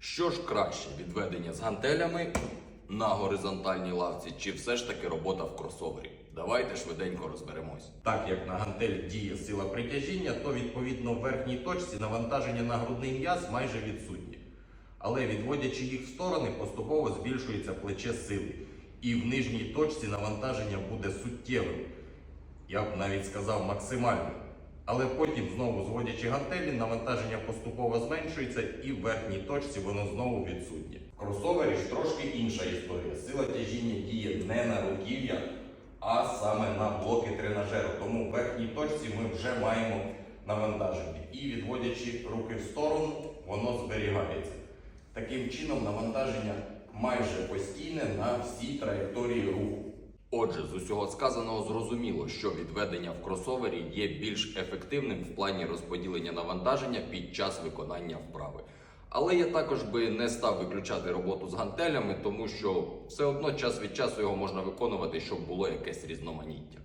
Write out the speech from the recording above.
Що ж краще, відведення з гантелями на горизонтальній лавці, чи все ж таки робота в кросовері? Давайте швиденько розберемось. Так як на гантель діє сила притяжіння, то відповідно в верхній точці навантаження на грудний м'яз майже відсутнє. Але відводячи їх в сторони, поступово збільшується плече сили. І в нижній точці навантаження буде суттєвим. Я б навіть сказав максимальним. Але потім, знову зводячи гантелі, навантаження поступово зменшується і в верхній точці воно знову відсутнє. Кросовері ж трошки інша історія. Сила тяжіння діє не на руків'я, а саме на блоки тренажеру. Тому в верхній точці ми вже маємо навантаження. І відводячи руки в сторону, воно зберігається. Таким чином, навантаження майже постійне на всій траєкторії руху. Отже, з усього сказаного зрозуміло, що відведення в кросовері є більш ефективним в плані розподілення навантаження під час виконання вправи. Але я також би не став виключати роботу з гантелями, тому що все одно час від часу його можна виконувати, щоб було якесь різноманіття.